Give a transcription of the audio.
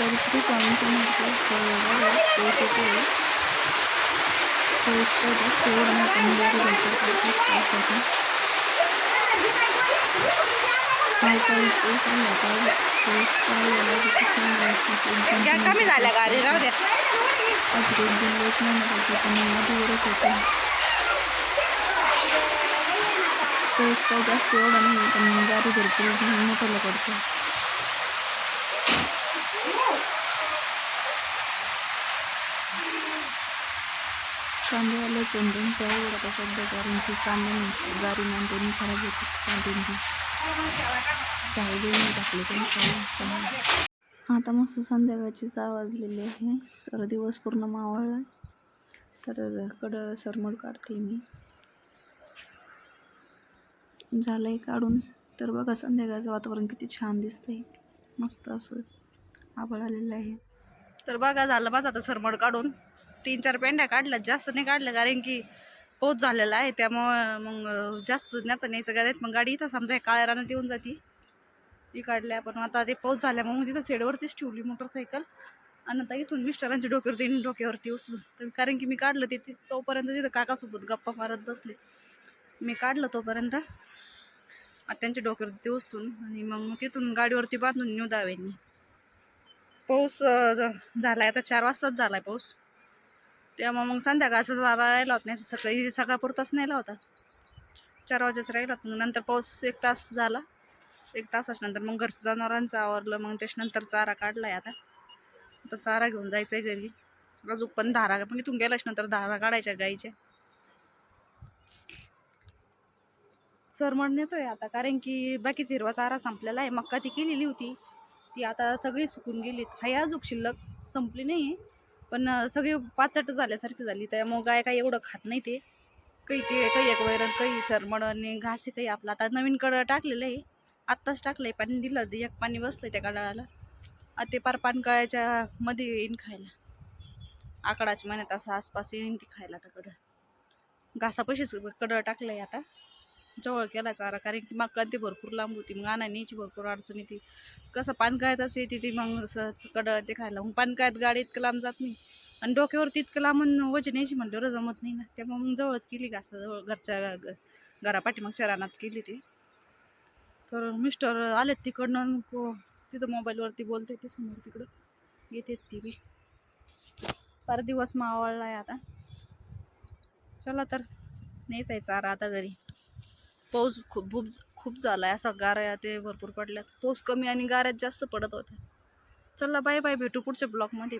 नाही कमी झाल्या गाडी राहू द्या जास्त एवढा नाही पण गाडी भरपूर मोठ्याला पडतो कांद्याला चंदनचा एवढा आता सध्या कारण की कांदे गारी गाडी खराब होती कांद्यांची चावले टाकले पण आता मस्त संध्याकाळची सहा वाजलेली आहे तर दिवस पूर्ण मावळला तर कडं सरमड काढते मी झालं आहे काढून तर बघा संध्याकाळचं वातावरण किती छान दिसतंय मस्त असं आबळ आलेलं आहे. तर बघा झालं माझं आता सरमड काढून. तीन चार पेंड्या काढल्यात जास्त नाही काढल्या कारण की पाऊस झालेला आहे. त्यामुळं मग जास्त नेता न्यायचं गाडीत. मग गाडी इथं समजा काळ्या रानात येऊन जाती. ती काढल्या पण आता ते पाऊस झाल्या मग तिथं शेडवरतीच ठेवली मोटरसायकल आणि आता इथून मिस्टरांच्या डोक्यावरती डोक्यावरती उचलून. तर कारण की मी काढलं ते तोपर्यंत तिथं काकासोबत गप्पा मारत बसले. मी काढलं तोपर्यंत. त्यांच्या डोक्यावरती ते उचलून आणि मग तिथून गाडीवरती बांधून नेऊ दाव्यांनी पाऊस झाला आहे आता चार वाजताच झाला आहे पाऊस. तेव्हा मग संध्याकाळचा जरा राहिला होता नाही सकाळी सकाळपुरताच नेला होता. चार वाजेच राहिला होता. मग नंतर पाऊस एक तास झाला. एक तासाच नंतर मग घरचं जनावरांचं आवरलं. मग त्याच्यानंतर चारा काढला आहे आता. आता चारा घेऊन जायचं आहे घरी. अजून पण धारा पण इथून गेल्याच नंतर धारा काढायच्या गाईच्या. सरमड नेतोय आता कारण की बाकीच हिरवा चारा संपलेला आहे. मक्का ती केलेली होती. ती आता सगळी सुकून गेलीत. हाय अजून शिल्लक संपली नाही पण सगळी पाचट झाल्यासारखी झाली. त्यामुळं गाय काही एवढं खात नाही ते. काही ते काही एक वैरण काही सरमड आणि घास आहे काही आपला. आता नवीन कडं टाकलेलं आहे. आत्ताच टाकलं आहे पाणी दिलं ते. एक पाणी बसलं त्या कडाला ते पार पानकळ्याच्या मध्ये येईन खायला. आकडाच्या महिन्यात असं आसपास येईन ती खायला तर कडं घासापाशीच कडं टाकलं आहे आता. जवळ केला चारा कारण की मग ते भरपूर लांब होती मग आणा न्यायची भरपूर अडचण येते. कसं पानकाळ्यात असे येते ती मग असं कडं ते खायला. मग पानकाळ्यात गाडी इतकं लांब जात नाही. आणि डोक्यावरती इतकं लांब वजन यायची म्हणलं जमत नाही ना. त्यामुळे मग जवळच केली का असं जवळ घरच्या घरापाठीमागच्या घरापाठी मग रानात केली ती. तर मिस्टर आलेत तिकडनं मग को- तिथं मोबाईलवरती बोलते ते समोर तिकडं. येते ती बी. फार दिवस मावळला आहे आता. चला तर नाहीच आहे चारा आता घरी. पाऊस खूप खूप खूप झाला आहे असा गाऱ्या ते भरपूर पडल्यात. पाऊस कमी आणि गाऱ्यात जास्त पडत होत्या. चला बाय बाय भेटू पुढच्या ब्लॉकमध्ये